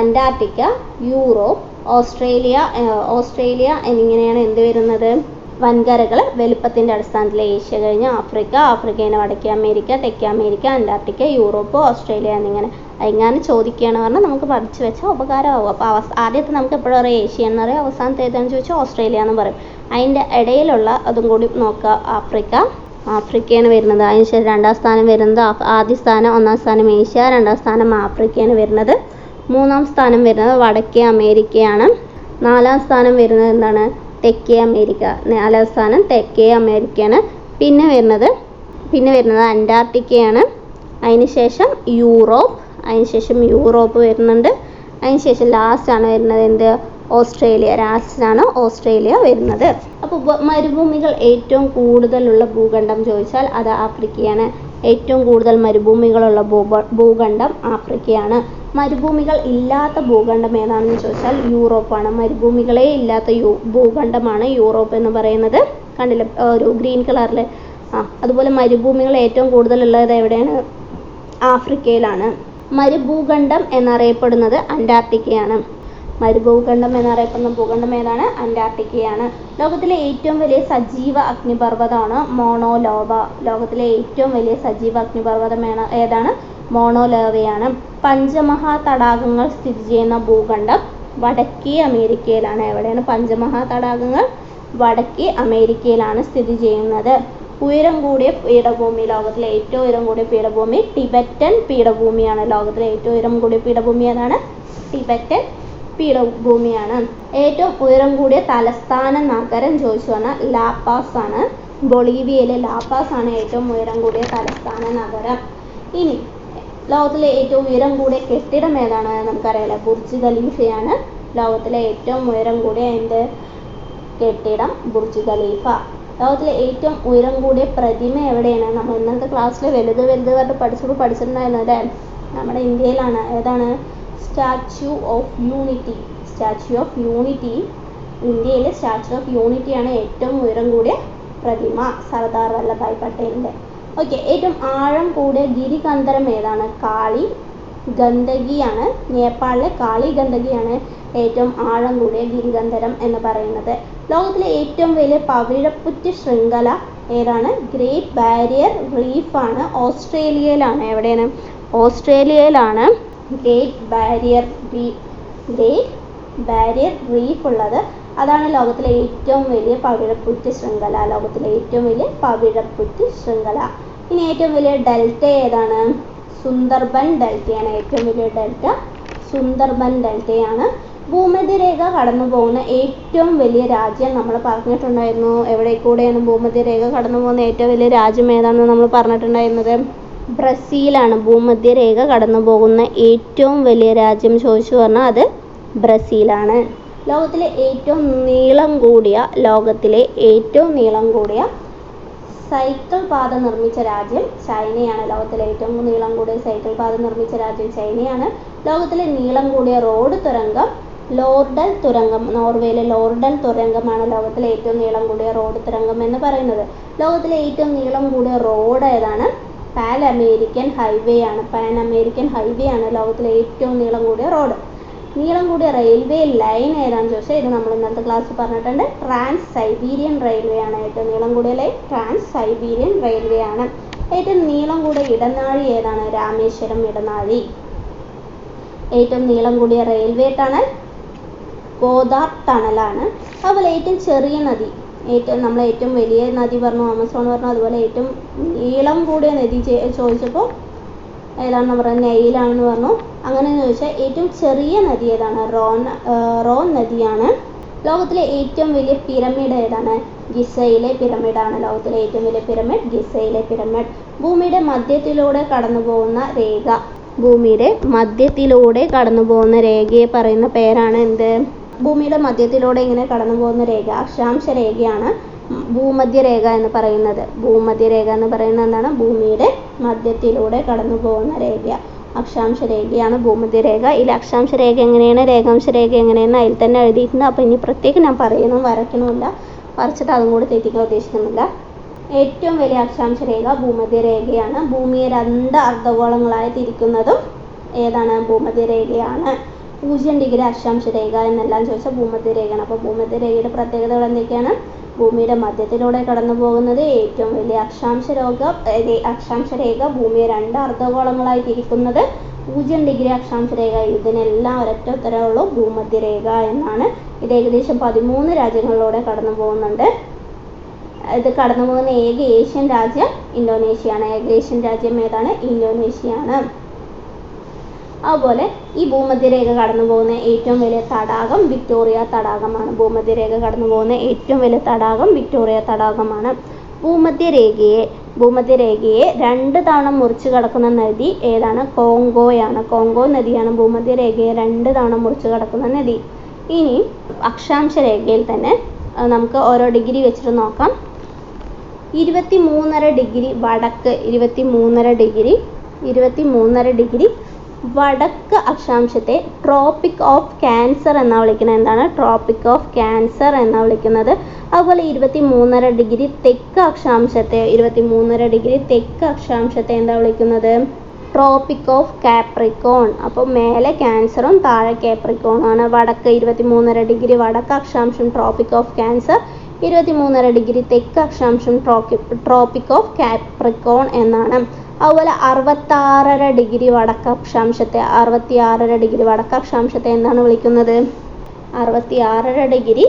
Antarctica Europe Australia Australia എന്നിങ്ങനെയാണ് എന്ത് വരുന്നത്? വൻകരകൾ വലുപ്പത്തിന്റെ അടിസ്ഥാനത്തിൽ ഏഷ്യ കഴിഞ്ഞ് ആഫ്രിക്ക ആഫ്രിക്കേനെ വടക്കേ അമേരിക്ക തെക്കേ അമേരിക്ക അന്റാർട്ടിക്ക യൂറോപ്പ് ഓസ്ട്രേലിയ എന്നിങ്ങനെ. എങ്ങനെ ചോദിക്കുകയാണ് പറഞ്ഞാൽ നമുക്ക് പഠിച്ചു വെച്ചാൽ ഉപകാരമാവും. അപ്പോൾ അവസ് ആദ്യത്തെ നമുക്ക് എപ്പോഴും പറയാം ഏഷ്യ എന്ന് പറയും അവസാനത്തെ ഏതാണെന്ന് ചോദിച്ചാൽ ഓസ്ട്രേലിയ എന്ന് പറയും. അതിന്റെ ഇടയിലുള്ള അതും കൂടി നോക്കുക ആഫ്രിക്ക. ആഫ്രിക്കയാണ് വരുന്നത്. അതിനുശേഷം രണ്ടാം സ്ഥാനം വരുന്നത് ആദ്യ സ്ഥാനം ഒന്നാം സ്ഥാനം ഏഷ്യ രണ്ടാം സ്ഥാനം ആഫ്രിക്കയാണ് വരുന്നത്. മൂന്നാം സ്ഥാനം വരുന്നത് വടക്കേ അമേരിക്കയാണ്. നാലാം സ്ഥാനം വരുന്നത് എന്താണ്? തെക്കേ അമേരിക്ക. നാലാം സ്ഥാനം തെക്കേ അമേരിക്കയാണ്. പിന്നെ വരുന്നത് പിന്നെ വരുന്നത് അന്റാർട്ടിക്കയാണ്. അതിനുശേഷം യൂറോപ്പ് അതിനുശേഷം യൂറോപ്പ് വരുന്നുണ്ട്. അതിനുശേഷം ലാസ്റ്റാണ് വരുന്നത് എന്ത്? ഓസ്ട്രേലിയ. ലാസ്റ്റാണ് ഓസ്ട്രേലിയ വരുന്നത്. അപ്പോൾ മരുഭൂമികൾ ഏറ്റവും കൂടുതലുള്ള ഭൂഖണ്ഡം ചോദിച്ചാൽ അത് ആഫ്രിക്കയാണ്. ഏറ്റവും കൂടുതൽ മരുഭൂമികളുള്ള ഭൂപ- ഭൂഖണ്ഡം ആഫ്രിക്കയാണ്. മരുഭൂമികൾ ഇല്ലാത്ത ഭൂഖണ്ഡം ഏതാണെന്ന് ചോദിച്ചാൽ യൂറോപ്പാണ്. മരുഭൂമികളേ ഇല്ലാത്ത യൂ ഭൂഖണ്ഡമാണ് യൂറോപ്പ് എന്ന് പറയുന്നത്. കണ്ടില്ലേ? ഒരു ഗ്രീൻ കളറിൽ ആ അതുപോലെ മരുഭൂമികൾ ഏറ്റവും കൂടുതലുള്ളത് എവിടെയാണ്? ആഫ്രിക്കയിലാണ്. മരുഭൂഖണ്ഡം എന്നറിയപ്പെടുന്നത് അന്റാർട്ടിക്കയാണ്. മരുഭൂഖണ്ഡം എന്നറിയപ്പെടുന്ന ഭൂഖണ്ഡം ഏതാണ്? അന്റാർട്ടിക്കയാണ്. ലോകത്തിലെ ഏറ്റവും വലിയ സജീവ അഗ്നിപർവതമാണ് മോണോലോവ ലോകത്തിലെ ഏറ്റവും വലിയ സജീവ അഗ്നിപർവതം ഏതാണ്? മോണോലോവയാണ് പഞ്ചമഹാ തടാകങ്ങൾ സ്ഥിതി ചെയ്യുന്ന ഭൂഖണ്ഡം വടക്കേ അമേരിക്കയിലാണ്. എവിടെയാണ് പഞ്ചമഹാ തടാകങ്ങൾ വടക്കേ അമേരിക്കയിലാണ് സ്ഥിതി ചെയ്യുന്നത്. ഉയരം കൂടിയ പീഠഭൂമി ലോകത്തിലെ ഏറ്റവും ഉയരം കൂടിയ പീഠഭൂമി ടിബറ്റൻ പീഠഭൂമിയാണ്. ലോകത്തിലെ ഏറ്റവും ഉയരം കൂടിയ പീഠഭൂമി ഏതാണ്? ടിബറ്റൻ പീഠഭൂമിയാണ്. ഏറ്റവും ഉയരം കൂടിയ തലസ്ഥാന നഗരം ചോദിച്ചു പറഞ്ഞാൽ ലാപ്പാസ് ആണ്. ബൊളീവിയയിലെ ലാപ്പാസ് ആണ് ഏറ്റവും ഉയരം കൂടിയ തലസ്ഥാന നഗരം. ഇനി ലോകത്തിലെ ഏറ്റവും ഉയരം കൂടിയ കെട്ടിടം ഏതാണ് നമുക്കറിയാലോ ബുർജ് ഖലീഫയാണ് ലോകത്തിലെ ഏറ്റവും ഉയരം കൂടിയ എന്ത്? കെട്ടിടം ബുർജ് ഖലീഫ. ലോകത്തിലെ ഏറ്റവും ഉയരം കൂടിയ പ്രതിമ എവിടെയാണ്? നമ്മൾ ഇന്നത്തെ ക്ലാസ്സിൽ വലുത് വലുത് പറഞ്ഞിട്ട് പഠിച്ചപ്പോൾ പഠിച്ചിട്ടുണ്ടായിരുന്നു അല്ലേ നമ്മുടെ ഇന്ത്യയിലാണ്. ഏതാണ്? Statue of unity. Statue of unity ഇന്ത്യയിലെ സ്റ്റാച്യു ഓഫ് യൂണിറ്റിയാണ് ഏറ്റവും ഉയരം കൂടിയ പ്രതിമ സർദാർ വല്ലഭായ് പട്ടേലിന്റെ ഓക്കെ ഏറ്റവും ആഴം കൂടിയ ഗിരികന്ധരം ഏതാണ്? കാളി ഗണ്ഡകിയാണ് നേപ്പാളിലെ കാളി ഗണ്ഡകിയാണ് ഏറ്റവും ആഴം കൂടിയ ഗിരികന്ധരം എന്ന് പറയുന്നത്. ലോകത്തിലെ ഏറ്റവും വലിയ പവിഴപ്പുറ്റ് ശൃംഖല ഏതാണ്? ഗ്രേറ്റ് ബാരിയർ റീഫാണ് ഓസ്ട്രേലിയയിലാണ്. എവിടെയാണ്? ഓസ്ട്രേലിയയിലാണ്. Great barrier great barrier reef ഉള്ളത്. അതാണ് ലോകത്തിലെ ഏറ്റവും വലിയ പവിഴപ്പുറ്റ് ശൃംഖല. ലോകത്തിലെ ഏറ്റവും വലിയ പവിഴപ്പുറ്റ് ശൃംഖല. ഇനി ഏറ്റവും വലിയ ഡെൽറ്റ ഏതാണ്? സുന്ദർബൻ ഡെൽറ്റയാണ് ഏറ്റവും വലിയ ഡെൽറ്റ സുന്ദർബൻ ഡെൽറ്റയാണ് ഭൂമധ്യരേഖ കടന്നു പോകുന്ന ഏറ്റവും വലിയ രാജ്യം നമ്മൾ പറഞ്ഞിട്ടുണ്ടായിരുന്നു. എവിടെ കൂടെയാണ് ഭൂമധ്യരേഖ കടന്നു പോകുന്ന ഏറ്റവും വലിയ രാജ്യം ഏതാണെന്ന് നമ്മൾ പറഞ്ഞിട്ടുണ്ടായിരുന്നത്? ബ്രസീലാണ് ഭൂമധ്യരേഖ കടന്നു പോകുന്ന ഏറ്റവും വലിയ രാജ്യം ചോദിച്ചു പറഞ്ഞാൽ അത് ബ്രസീലാണ്. ലോകത്തിലെ ഏറ്റവും നീളം കൂടിയ ലോകത്തിലെ ഏറ്റവും നീളം കൂടിയ സൈക്കിൾ പാത നിർമ്മിച്ച രാജ്യം ചൈനയാണ്. ലോകത്തിലെ ഏറ്റവും നീളം കൂടിയ സൈക്കിൾ പാത നിർമ്മിച്ച രാജ്യം ചൈനയാണ്. ലോകത്തിലെ നീളം കൂടിയ റോഡ് തുരങ്കം ലോർഡൽ തുരങ്കം നോർവേയിലെ ലോർഡൽ തുരങ്കമാണ് ലോകത്തിലെ ഏറ്റവും നീളം കൂടിയ റോഡ് തുരങ്കം എന്ന് പറയുന്നത്. ലോകത്തിലെ ഏറ്റവും നീളം കൂടിയ റോഡ് ഏതാണ്? പാൻ അമേരിക്കൻ ഹൈവേ ആണ്. പാൻ അമേരിക്കൻ ഹൈവേ ആണ് ലോകത്തിലെ ഏറ്റവും നീളം കൂടിയ റോഡ്. നീളം കൂടിയ റെയിൽവേ ലൈൻ ഏതാണെന്ന് ചോദിച്ചാൽ ഇത് നമ്മൾ ഇന്നത്തെ ക്ലാസ്സിൽ പറഞ്ഞിട്ടുണ്ട്. ട്രാൻസ് സൈബീരിയൻ റെയിൽവേ ആണ് ഏറ്റവും നീളം കൂടിയ ലൈൻ. ട്രാൻസ് സൈബീരിയൻ റെയിൽവേ ആണ്. ഏറ്റവും നീളം കൂടിയ ഇടനാഴി ഏതാണ്? രാമേശ്വരം ഇടനാഴി. ഏറ്റവും നീളം കൂടിയ റെയിൽവേ ടണൽ ഗോദാർ ടണലാണ്. അതുപോലെ ഏറ്റവും ചെറിയ നദി ഏറ്റവും നമ്മൾ ഏറ്റവും വലിയ നദി പറഞ്ഞു ആമസോൺ പറഞ്ഞു അതുപോലെ ഏറ്റവും നീളം കൂടിയ നദി ചോദിച്ചപ്പോൾ ഏതാണെന്ന് പറഞ്ഞു നെയിലാണെന്ന് പറഞ്ഞു. അങ്ങനെ ചോദിച്ചാൽ ഏറ്റവും ചെറിയ നദി ഏതാണ്? റോൺ റോൺ നദിയാണ്. ലോകത്തിലെ ഏറ്റവും വലിയ പിരമിഡ് ഏതാണ്? ഗിസയിലെ പിരമിഡാണ് ലോകത്തിലെ ഏറ്റവും വലിയ പിരമിഡ് ഗിസയിലെ പിരമിഡ്. ഭൂമിയുടെ മധ്യത്തിലൂടെ കടന്നു പോകുന്ന രേഖ. ഭൂമിയുടെ മധ്യത്തിലൂടെ കടന്നു പോകുന്ന രേഖയെ പറയുന്ന പേരാണ് എന്ത്? ഭൂമിയുടെ മധ്യത്തിലൂടെ ഇങ്ങനെ കടന്നു പോകുന്ന രേഖ അക്ഷാംശ രേഖയാണ് ഭൂമധ്യരേഖ എന്ന് പറയുന്നത്. ഭൂമധ്യരേഖ എന്ന് പറയുന്നത് എന്താണ്? ഭൂമിയുടെ മധ്യത്തിലൂടെ കടന്നു പോകുന്ന രേഖ. അക്ഷാംശ രേഖയാണ് ഭൂമധ്യരേഖ ഇതിൽ അക്ഷാംശ രേഖ എങ്ങനെയാണ്? രേഖാംശ രേഖ എങ്ങനെയാണ്? അതിൽ തന്നെ എഴുതിയിട്ടുണ്ട്. അപ്പോൾ ഇനി പ്രത്യേകം ഞാൻ പറയണം വരയ്ക്കണമില്ല. വരച്ചിട്ട് അതും കൂടി തെറ്റിക്കാൻ ഉദ്ദേശിക്കുന്നില്ല. ഏറ്റവും വലിയ അക്ഷാംശ രേഖ ഭൂമധ്യരേഖയാണ് ഭൂമിയെ രണ്ട് അർദ്ധഗോളങ്ങളായി തിരിക്കുന്നതും ഏതാണ്? ഭൂമധ്യരേഖയാണ് പൂജ്യം ഡിഗ്രി അക്ഷാംശ രേഖ എന്നെല്ലാം ചോദിച്ചാൽ ഭൂമധ്യരേഖയാണ് അപ്പോൾ ഭൂമധ്യരേഖയുടെ പ്രത്യേകതകൾ എന്തൊക്കെയാണ്? ഭൂമിയുടെ മധ്യത്തിലൂടെ കടന്നു പോകുന്നത് ഏറ്റവും വലിയ അക്ഷാംശ രോഗ അക്ഷാംശ രേഖ ഭൂമിയെ രണ്ട് അർദ്ധഗോളങ്ങളായി തിരിക്കുന്നത് പൂജ്യം ഡിഗ്രി അക്ഷാംശ രേഖ. ഇതിനെല്ലാം ഒരൊറ്റ ഉത്തരവുള്ളൂ ഭൂമധ്യരേഖ എന്നാണ്. ഇത് ഏകദേശം പതിമൂന്ന് രാജ്യങ്ങളിലൂടെ കടന്നു പോകുന്നുണ്ട്. ഇത് കടന്നു പോകുന്ന ഏക ഏഷ്യൻ രാജ്യം ഇന്തോനേഷ്യയാണ്. ഏക ഏഷ്യൻ രാജ്യം ഏതാണ്? ഇന്തോനേഷ്യയാണ്. അതുപോലെ ഈ ഭൂമധ്യരേഖ കടന്നു പോകുന്ന ഏറ്റവും വലിയ തടാകം വിക്ടോറിയ തടാകമാണ്. ഭൂമധ്യരേഖ കടന്നു പോകുന്ന ഏറ്റവും വലിയ തടാകം വിക്ടോറിയ തടാകമാണ്. ഭൂമധ്യരേഖയെ ഭൂമധ്യരേഖയെ രണ്ട് തവണ മുറിച്ച് കടക്കുന്ന നദി ഏതാണ്? കോങ്കോയാണ്. കോങ്കോ നദിയാണ് ഭൂമധ്യരേഖയെ രണ്ട് തവണ മുറിച്ച് കടക്കുന്ന നദി. ഇനി അക്ഷാംശ രേഖയിൽ തന്നെ നമുക്ക് ഓരോ ഡിഗ്രി വെച്ചിട്ട് നോക്കാം. ഇരുപത്തി മൂന്നര ഡിഗ്രി വടക്ക് ഇരുപത്തി മൂന്നര ഡിഗ്രി ഇരുപത്തി മൂന്നര ഡിഗ്രി വടക്ക് അക്ഷാംശത്തെ ട്രോപ്പിക് ഓഫ് ക്യാൻസർ എന്നാ വിളിക്കുന്നത്. എന്താണ്? ട്രോപ്പിക് ഓഫ് ക്യാൻസർ എന്നാ വിളിക്കുന്നത്. അതുപോലെ ഇരുപത്തി മൂന്നര ഡിഗ്രി തെക്ക് അക്ഷാംശത്തെ ഇരുപത്തി മൂന്നര ഡിഗ്രി തെക്ക് അക്ഷാംശത്തെ എന്താ വിളിക്കുന്നത്? ട്രോപ്പിക് ഓഫ് കാപ്രിക്കോൺ അപ്പോൾ മേലെ ക്യാൻസറും താഴെ കാപ്രിക്കോണുമാണ് വടക്ക് ഇരുപത്തി മൂന്നര ഡിഗ്രി വടക്ക് അക്ഷാംശം ട്രോപ്പിക് ഓഫ് ക്യാൻസർ ഇരുപത്തി മൂന്നര ഡിഗ്രി തെക്ക് അക്ഷാംശം ട്രോക്കി ട്രോപ്പിക് ഓഫ് കാപ്രിക്കോൺ എന്നാണ്. അതുപോലെ അറുപത്താറര ഡിഗ്രി വടക്ക് അക്ഷാംശത്തെ അറുപത്തി ആറര ഡിഗ്രി വടക്ക് അക്ഷാംശത്തെ എന്താണ് വിളിക്കുന്നത്. അറുപത്തി ആറര ഡിഗ്രി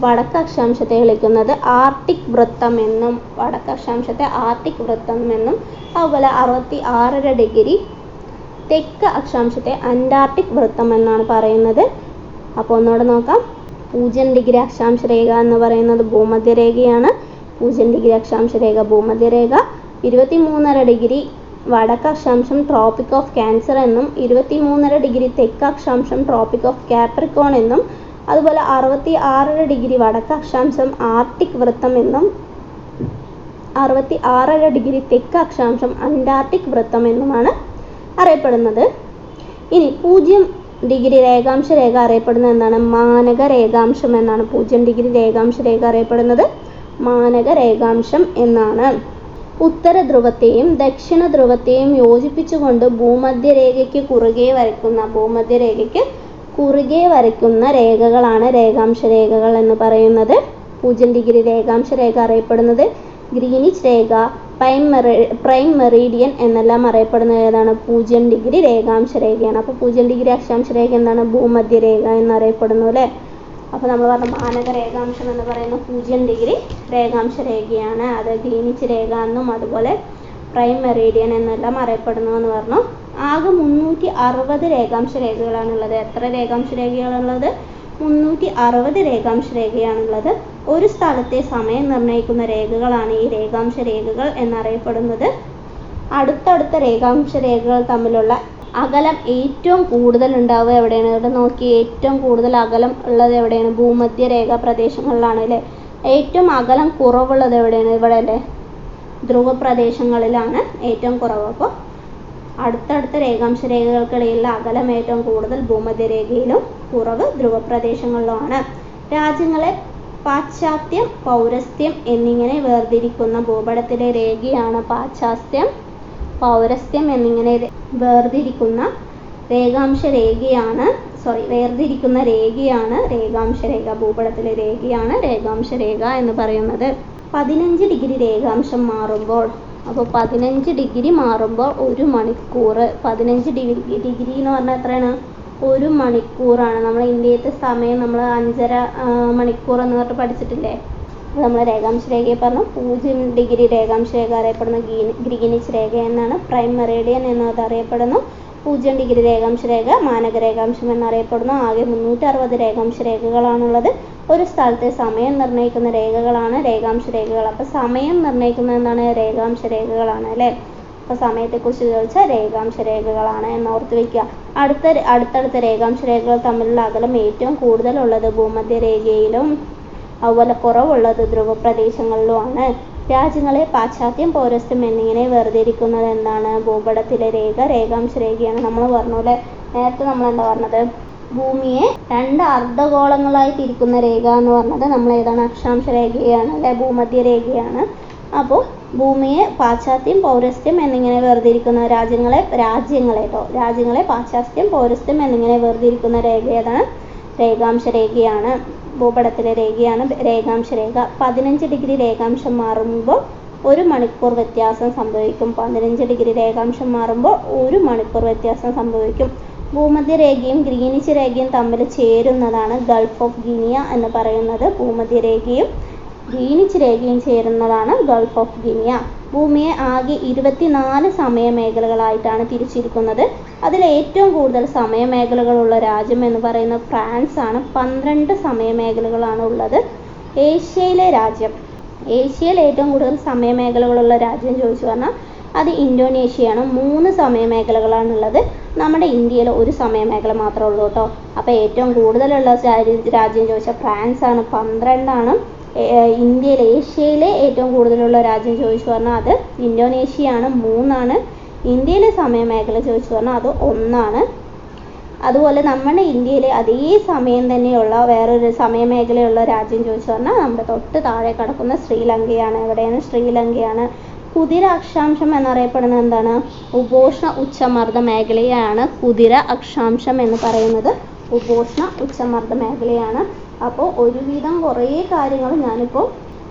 വടക്ക് അക്ഷാംശത്തെ വിളിക്കുന്നത് ആർട്ടിക് വൃത്തം എന്നും വടക്ക് അക്ഷാംശത്തെ ആർട്ടിക് വൃത്തം എന്നും. അതുപോലെ അറുപത്തി ആറര ഡിഗ്രി തെക്ക് അക്ഷാംശത്തെ അന്റാർട്ടിക് വൃത്തം എന്നാണ് പറയുന്നത്. അപ്പോൾ ഒന്നുകൂടെ നോക്കാം. പൂജ്യം ഡിഗ്രി അക്ഷാംശ രേഖ എന്ന് പറയുന്നത് ഭൂമധ്യരേഖയാണ്. പൂജ്യം ഡിഗ്രി അക്ഷാംശ രേഖ ഭൂമധ്യരേഖ. ഇരുപത്തി മൂന്നര ഡിഗ്രി വടക്ക് അക്ഷാംശം ട്രോപ്പിക് ഓഫ് ക്യാൻസർ എന്നും ഇരുപത്തി മൂന്നര ഡിഗ്രി തെക്ക് അക്ഷാംശം ട്രോപ്പിക് ഓഫ് കാപ്രിക്കോൺ എന്നും അതുപോലെ അറുപത്തി ആറര ഡിഗ്രി വടക്ക് അക്ഷാംശം ആർട്ടിക് വൃത്തം എന്നും അറുപത്തി ആറര ഡിഗ്രി തെക്ക് അക്ഷാംശം അന്റാർട്ടിക് വൃത്തം എന്നുമാണ് അറിയപ്പെടുന്നത്. ഇനി പൂജ്യം ഡിഗ്രി രേഖാംശ രേഖ അറിയപ്പെടുന്നത് എന്താണ്? മാനക രേഖാംശം എന്നാണ് പൂജ്യം ഡിഗ്രി രേഖാംശ രേഖ അറിയപ്പെടുന്നത്. മാനക രേഖാംശം എന്നാണ്. ഉത്തര ധ്രുവത്തെയും ദക്ഷിണ ധ്രുവത്തെയും യോജിപ്പിച്ചുകൊണ്ട് ഭൂമധ്യരേഖയ്ക്ക് കുറുകെ വരയ്ക്കുന്ന ഭൂമധ്യരേഖയ്ക്ക് കുറുകെ വരയ്ക്കുന്ന രേഖകളാണ് രേഖാംശ രേഖകൾ എന്ന് പറയുന്നത്. പൂജ്യം ഡിഗ്രി രേഖാംശ രേഖ അറിയപ്പെടുന്നത് ഗ്രീനിച്ച് രേഖ പ്രൈം മെറി പ്രൈം മെറീഡിയൻ എന്നെല്ലാം അറിയപ്പെടുന്നത് ഏതാണ്? പൂജ്യം ഡിഗ്രി രേഖാംശ രേഖയാണ് അപ്പോൾ പൂജ്യം ഡിഗ്രി അക്ഷാംശ രേഖ എന്താണ്? ഭൂമധ്യരേഖ എന്നറിയപ്പെടുന്നു അല്ലേ? അപ്പോൾ നമ്മൾ പറഞ്ഞ മാനക രേഖാംശം എന്ന് പറയുന്ന പൂജ്യം ഡിഗ്രി രേഖാംശ രേഖയാണ്. അത് ഗ്രീനിച്ച് രേഖ എന്നും അതുപോലെ പ്രൈം മെറീഡിയൻ എന്നെല്ലാം അറിയപ്പെടുന്നു എന്ന് പറഞ്ഞു. ആകെ മുന്നൂറ്റി അറുപത് രേഖാംശ രേഖകളാണുള്ളത്. എത്ര രേഖാംശ രേഖകളുള്ളത് മുന്നൂറ്റി അറുപത് രേഖാംശ രേഖയാണുള്ളത്. ഒരു സ്ഥലത്തെ സമയം നിർണയിക്കുന്ന രേഖകളാണ് ഈ രേഖാംശ രേഖകൾ എന്നറിയപ്പെടുന്നത്. അടുത്തടുത്ത രേഖാംശ രേഖകൾ തമ്മിലുള്ള അകലം ഏറ്റവും കൂടുതൽ ഉണ്ടാവുക എവിടെയാണ്? ഇവിടെ നോക്കിയേ ഏറ്റവും കൂടുതൽ അകലം ഉള്ളത് എവിടെയാണ്? ഭൂമധ്യരേഖ പ്രദേശങ്ങളിലാണ് അല്ലേ? ഏറ്റവും അകലം കുറവുള്ളത് എവിടെയാണ്? ഇവിടെ അല്ലേ? ധ്രുവ പ്രദേശങ്ങളിലാണ് ഏറ്റവും കുറവ്. അപ്പോൾ അടുത്തടുത്ത രേഖാംശ രേഖകൾക്കിടയിലുള്ള അകലം ഏറ്റവും കൂടുതൽ ഭൂമധ്യരേഖയിലും കുറവ് ധ്രുവ പ്രദേശങ്ങളിലുമാണ് രാജ്യങ്ങളെ പാശ്ചാത്യം പൗരസ്ത്യം എന്നിങ്ങനെ വേർതിരിക്കുന്ന ഭൂപടത്തിലെ രേഖയാണ് പാശ്ചാത്യം. പൗരസ്ത്യം എന്നിങ്ങനെ വേർതിരിക്കുന്ന രേഖാംശ രേഖയാണ് സോറി വേർതിരിക്കുന്ന രേഖയാണ് രേഖാംശ രേഖ ഭൂപടത്തിലെ രേഖയാണ് രേഖാംശ രേഖ എന്ന് പറയുന്നത്. പതിനഞ്ച് ഡിഗ്രി രേഖാംശം മാറുമ്പോൾ അപ്പോൾ പതിനഞ്ച് ഡിഗ്രി മാറുമ്പോൾ ഒരു മണിക്കൂർ. പതിനഞ്ച് ഡിഗ്രി ഡിഗ്രി എന്ന് പറഞ്ഞാൽ എത്രയാണ്? ഒരു മണിക്കൂറാണ്. നമ്മൾ ഇന്ത്യത്തെ സമയം നമ്മൾ അഞ്ചര മണിക്കൂർ എന്ന് പറഞ്ഞിട്ട് പഠിച്ചിട്ടില്ലേ? നമ്മൾ രേഖാംശ രേഖയെ പറഞ്ഞു. പൂജ്യം ഡിഗ്രി രേഖാംശ രേഖ അറിയപ്പെടുന്ന ഗ്രീനിച്ച് രേഖ എന്നാണ്. പ്രൈം മെറേഡിയൻ എന്നത് അറിയപ്പെടുന്നു. പൂജ്യം ഡിഗ്രി രേഖാംശ രേഖ മാനക രേഖാംശം എന്നറിയപ്പെടുന്നു ആകെ മുന്നൂറ്റി അറുപത് രേഖാംശ രേഖകളാണുള്ളത് ഒരു സ്ഥലത്തെ സമയം നിർണയിക്കുന്ന രേഖകളാണ് രേഖാംശ രേഖകൾ അപ്പോൾ സമയം നിർണയിക്കുന്ന എന്താണ്? രേഖാംശ രേഖകളാണ് അല്ലേ? അപ്പോൾ സമയത്തെക്കുറിച്ച് ചോദിച്ചാൽ രേഖാംശ രേഖകളാണ് എന്ന് ഓർത്ത് വെക്കുക. അടുത്ത അടുത്തടുത്ത രേഖാംശ രേഖകൾ തമ്മിലുള്ള അകലം ഏറ്റവും കൂടുതലുള്ളത് ഭൂമധ്യരേഖയിലും അതുപോലെ കുറവുള്ളത് ധ്രുവ പ്രദേശങ്ങളിലുമാണ് രാജ്യങ്ങളെ പാശ്ചാത്യം പൗരസ്ത്യം എന്നിങ്ങനെ വേർതിരിക്കുന്നത് എന്താണ്? ഭൂപടത്തിലെ രേഖ രേഖാംശ രേഖയാണ് നമ്മൾ പറഞ്ഞ നേരത്തെ നമ്മൾ എന്താ പറഞ്ഞത്? ഭൂമിയെ രണ്ട് അർദ്ധഗോളങ്ങളായി തിരിക്കുന്ന രേഖ എന്ന് പറഞ്ഞത് നമ്മൾ ഏതാണ്? അക്ഷാംശ രേഖയാണ് അല്ലെ? ഭൂമധ്യ രേഖയാണ്. അപ്പോൾ ഭൂമിയെ പാശ്ചാത്യം പൗരസ്ത്യം എന്നിങ്ങനെ വേർതിരിക്കുന്ന രാജ്യങ്ങളെ രാജ്യങ്ങളെ കേട്ടോ രാജ്യങ്ങളെ പാശ്ചാത്യം പൗരസ്ത്യം എന്നിങ്ങനെ വേർതിരിക്കുന്ന രേഖ ഏതാണ്? രേഖാംശ രേഖയാണ് ഭൂപടത്തിലെ രേഖയാണ് രേഖാംശ രേഖ. പതിനഞ്ച് ഡിഗ്രി രേഖാംശം മാറുമ്പോൾ ഒരു മണിക്കൂർ വ്യത്യാസം സംഭവിക്കും. പതിനഞ്ച് ഡിഗ്രി രേഖാംശം മാറുമ്പോൾ ഒരു മണിക്കൂർ വ്യത്യാസം സംഭവിക്കും. ഭൂമധ്യരേഖയും ഗ്രീനിച്ച് രേഖയും തമ്മിൽ ചേരുന്നതാണ് ഗൾഫ് ഓഫ് ഗിനിയ എന്ന് പറയുന്നത്. ഭൂമധ്യരേഖയും ഗ്രീനിച്ച് രേഖയും ചേരുന്നതാണ് ഗൾഫ് ഓഫ് ഗിനിയ. ഭൂമിയെ ആകെ ഇരുപത്തിനാല് സമയമേഖലകളായിട്ടാണ് തിരിച്ചിരിക്കുന്നത്. അതിൽ ഏറ്റവും കൂടുതൽ സമയമേഖലകളുള്ള രാജ്യം എന്ന് പറയുന്നത് ഫ്രാൻസ് ആണ് പന്ത്രണ്ട് സമയമേഖലകളാണ് ഉള്ളത്. ഏഷ്യയിലെ രാജ്യം. ഏഷ്യയിൽ ഏറ്റവും കൂടുതൽ സമയമേഖലകളുള്ള രാജ്യം ചോദിച്ചു പറഞ്ഞാൽ അത് ഇന്തോനേഷ്യയാണ്. മൂന്ന് സമയമേഖലകളാണുള്ളത് നമ്മുടെ ഇന്ത്യയിൽ ഒരു സമയമേഖല മാത്രമേ ഉള്ളൂ കേട്ടോ. അപ്പോൾ ഏറ്റവും കൂടുതലുള്ള രാജ്യം ചോദിച്ചാൽ ഫ്രാൻസ് ആണ് പന്ത്രണ്ടാണ്. ഇന്ത്യയിൽ ഏഷ്യയിലെ ഏറ്റവും കൂടുതലുള്ള രാജ്യം ചോദിച്ചു പറഞ്ഞാൽ അത് ഇന്തോനേഷ്യയാണ് മൂന്നാണ്. ഇന്ത്യയിലെ സമയമേഖല ചോദിച്ചു പറഞ്ഞാൽ അത് ഒന്നാണ്. അതുപോലെ നമ്മുടെ ഇന്ത്യയിലെ അതേ സമയം തന്നെയുള്ള വേറൊരു സമയമേഖലയുള്ള രാജ്യം ചോദിച്ചു പറഞ്ഞാൽ നമ്മുടെ തൊട്ട് താഴെ കിടക്കുന്ന ശ്രീലങ്കയാണ്. എവിടെയാണ്? ശ്രീലങ്കയാണ്. കുതിര അക്ഷാംശം എന്നറിയപ്പെടുന്നത് എന്താണ്? ഉപോഷ്ണ ഉച്ചമർദ്ദ മേഖലയാണ് കുതിര അക്ഷാംശം എന്ന് പറയുന്നത്. ഉപോഷ്ണ ഉച്ചമർദ്ദ മേഖലയാണ്. അപ്പോൾ ഒരുവിധം കുറേ കാര്യങ്ങൾ ഞാനിപ്പോൾ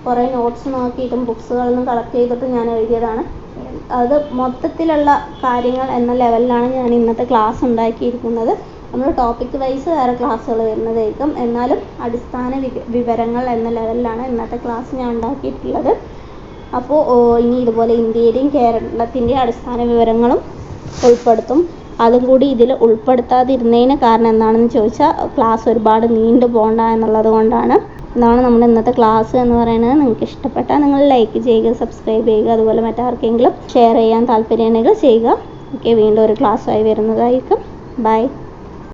കുറേ നോട്ട്സ് നോക്കിയിട്ടും ബുക്സുകളൊന്നും കളക്ട് ചെയ്തിട്ടും ഞാൻ എഴുതിയതാണ്. അത് മൊത്തത്തിലുള്ള കാര്യങ്ങൾ എന്ന ലെവലിലാണ് ഞാൻ ഇന്നത്തെ ക്ലാസ് ഉണ്ടാക്കിയിരിക്കുന്നത്. നമ്മൾ ടോപ്പിക് വൈസ് വേറെ ക്ലാസ്സുകൾ വരുന്നതായിരിക്കും. എന്നാലും അടിസ്ഥാന വിവരങ്ങൾ എന്ന ലെവലിലാണ് ഇന്നത്തെ ക്ലാസ് ഞാൻ ഉണ്ടാക്കിയിട്ടുള്ളത്. അപ്പോൾ ഇനി ഇതുപോലെ ഇന്ത്യയുടെയും കേരളത്തിന്റെയും അടിസ്ഥാന വിവരങ്ങളും ഉൾപ്പെടുത്തും. അതും കൂടി ഇതിൽ ഉൾപ്പെടുത്താതിരുന്നതിന് കാരണം എന്താണെന്ന് ചോദിച്ചാൽ ക്ലാസ് ഒരുപാട് നീണ്ടു പോകണ്ട എന്നുള്ളത് കൊണ്ടാണ്. ഇതാണ് നമ്മുടെ ഇന്നത്തെ ക്ലാസ് എന്ന് പറയുന്നത്. നിങ്ങൾക്ക് ഇഷ്ടപ്പെട്ടാൽ നിങ്ങൾ ലൈക്ക് ചെയ്യുക സബ്സ്ക്രൈബ് ചെയ്യുക അതുപോലെ മറ്റാർക്കെങ്കിലും ഷെയർ ചെയ്യാൻ താല്പര്യമുണ്ടെങ്കിൽ ചെയ്യുക. ഓക്കെ വീണ്ടും ഒരു ക്ലാസ്സായി വരുന്നതായിരിക്കും. ബൈ